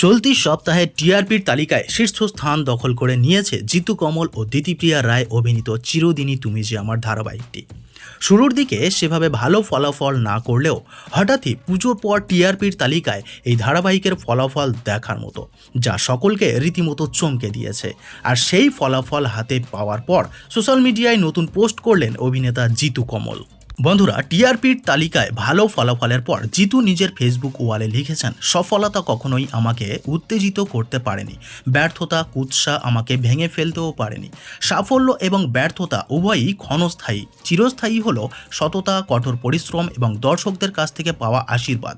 চলতি সপ্তাহে টিআরপির তালিকায় শীর্ষস্থান দখল করে নিয়েছে জিতু কমল ও দিতিপ্রিয়া রায় অভিনীত চিরদিনই তুমি যে আমার ধারাবাহিকটি। শুরুর দিকে সেভাবে ভালো ফলাফল না করলেও হঠাৎই পুজোর পর টিআরপির তালিকায় এই ধারাবাহিকের ফলাফল দেখার মতো, যা সকলকে রীতিমতো চমকে দিয়েছে। আর সেই ফলাফল হাতে পাওয়ার পর সোশ্যাল মিডিয়ায় নতুন পোস্ট করলেন অভিনেতা জিতু কমল। বন্ধুরা, টিআরপির তালিকায় ভালো ফলাফলের পর জিতু নিজের ফেসবুক ওয়ালে লিখেছেন, সফলতা কখনোই আমাকে উত্তেজিত করতে পারেনি। ব্যর্থতা, কুৎসা আমাকে ভেঙে ফেলতেও পারেনি। সাফল্য এবং ব্যর্থতা উভয়ই ক্ষণস্থায়ী। চিরস্থায়ী হল সততা, কঠোর পরিশ্রম এবং দর্শকদের কাছ থেকে পাওয়া আশীর্বাদ,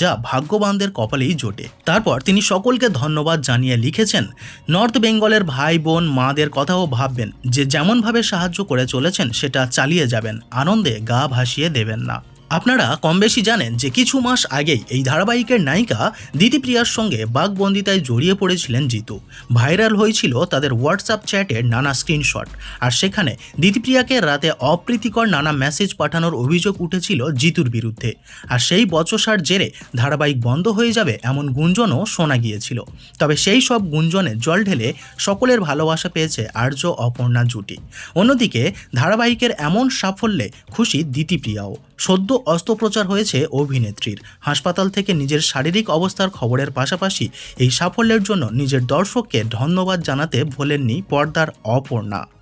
যা ভাগ্যবানদের কপালেই জোটে। তারপর তিনি সকলকে ধন্যবাদ জানিয়ে লিখেছেন, নর্থ বেঙ্গলের ভাই বোন, মাদের কথাও ভাববেন, যে যেমনভাবে সাহায্য করে চলেছেন, সেটা চালিয়ে যাবেন। আনন্দে গা ভাসিয়ে দেবেন না। আপনারা কম বেশি জানেন যে কিছু মাস আগেই এই ধারাবাহিকের নায়িকা দিতিপ্রিয়ার সঙ্গে বাঘবন্দিতায় জড়িয়ে পড়েছিলেন জিতু। ভাইরাল হয়েছিল তাদের হোয়াটসঅ্যাপ চ্যাটের নানা স্ক্রিনশট। আর সেখানে দিতিপ্রিয়াকে রাতে অপ্রীতিকর নানা মেসেজ পাঠানোর অভিযোগ উঠেছিল জিতুর বিরুদ্ধে। আর সেই বচসার জেরে ধারাবাহিক বন্ধ হয়ে যাবে এমন গুঞ্জনও শোনা গিয়েছিল। তবে সেই সব গুঞ্জনে জল ঢেলে সকলের ভালোবাসা পেয়েছে আর্য অপর্ণা জুটি। অন্যদিকে ধারাবাহিকের এমন সাফল্যে খুশি দিতিপ্রিয়াও সদ্য অস্ত্রোপচার হয়েছে অভিনেত্রীর। হাসপাতাল থেকে নিজের শারীরিক অবস্থার খবরের পাশাপাশি এই সাফল্যের জন্য নিজের দর্শককে ধন্যবাদ জানাতে ভোলেননি পর্দার অপর্ণা।